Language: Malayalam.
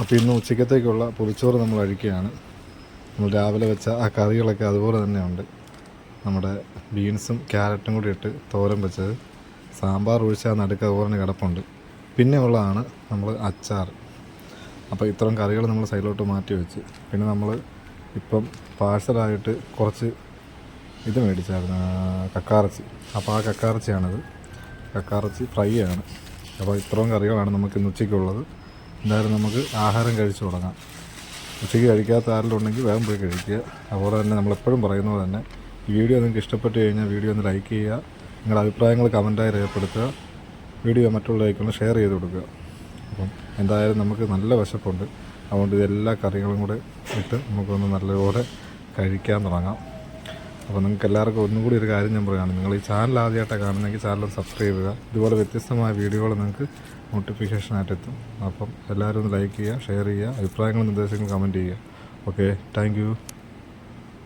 അപ്പോൾ ഇന്ന് ഉച്ചക്കത്തേക്കുള്ള പുളിച്ചോറ് നമ്മൾ അഴിക്കുകയാണ്. നമ്മൾ രാവിലെ വെച്ച ആ കറികളൊക്കെ അതുപോലെ തന്നെയുണ്ട്. നമ്മുടെ ബീൻസും ക്യാരറ്റും കൂടി ഇട്ട് തോരൻ വെച്ചത്. സാമ്പാർ ഒഴിച്ച് ആ നടുക്ക് അതുപോലെ തന്നെ കിടപ്പുണ്ട്. പിന്നെ ഉള്ളതാണ് നമ്മൾ അച്ചാർ. അപ്പോൾ ഇത്തരം കറികൾ നമ്മൾ സൈഡിലോട്ട് മാറ്റി വെച്ച്. പിന്നെ നമ്മൾ ഇപ്പം പാഴ്സലായിട്ട് കുറച്ച് ഇത് മേടിച്ചായിരുന്നു കക്കാറച്ചി. അപ്പോൾ ആ കക്കാറച്ചിയാണത്. കക്കാറച്ചി ഫ്രൈ ആണ്. അപ്പോൾ ഇത്രയും കറികളാണ് നമുക്ക് ഇന്ന് ഉച്ചയ്ക്കുള്ളത്. എന്തായാലും നമുക്ക് ആഹാരം കഴിച്ചു തുടങ്ങാം. ഉച്ചയ്ക്ക് കഴിക്കാത്ത ആരെങ്കിലും വേഗം പോയി കഴിക്കുക. അതുപോലെ തന്നെ നമ്മളെപ്പോഴും പറയുന്നത് തന്നെ ഈ വീഡിയോ നിങ്ങൾക്ക് ഇഷ്ടപ്പെട്ട് കഴിഞ്ഞാൽ വീഡിയോ ഒന്ന് ലൈക്ക് ചെയ്യുക. നിങ്ങളുടെ അഭിപ്രായങ്ങൾ കമന്റായി രേഖപ്പെടുത്തുക. വീഡിയോ മറ്റുള്ളവരേക്കൊന്ന് ഷെയർ ചെയ്ത് കൊടുക്കുക. അപ്പം എന്തായാലും നമുക്ക് നല്ല വിശപ്പുണ്ട്. അതുകൊണ്ട് ഇതെല്ലാ കറികളും കൂടെ ഇട്ട് നമുക്കൊന്ന് നല്ലപോലെ കഴിക്കാൻ തുടങ്ങാം. അപ്പോൾ നിങ്ങൾക്ക് എല്ലാവർക്കും ഒന്നും കൂടി ഒരു കാര്യം ഞാൻ പറയുകയാണ്. നിങ്ങൾ ഈ ചാനൽ ആദ്യമായിട്ടാണ് കാണുന്നെങ്കിൽ ചാനൽ സബ്സ്ക്രൈബ് ചെയ്യുക. ഇതുപോലെ വ്യത്യസ്തമായ വീഡിയോകൾ നിങ്ങൾക്ക് നോട്ടിഫിക്കേഷനായിട്ട് എത്തും. അപ്പം എല്ലാവരും ഒന്ന് ലൈക്ക് ചെയ്യുക ഷെയർ ചെയ്യുക അഭിപ്രായങ്ങളും നിർദ്ദേശങ്ങളും കമന്റ് ചെയ്യുക. Okay thank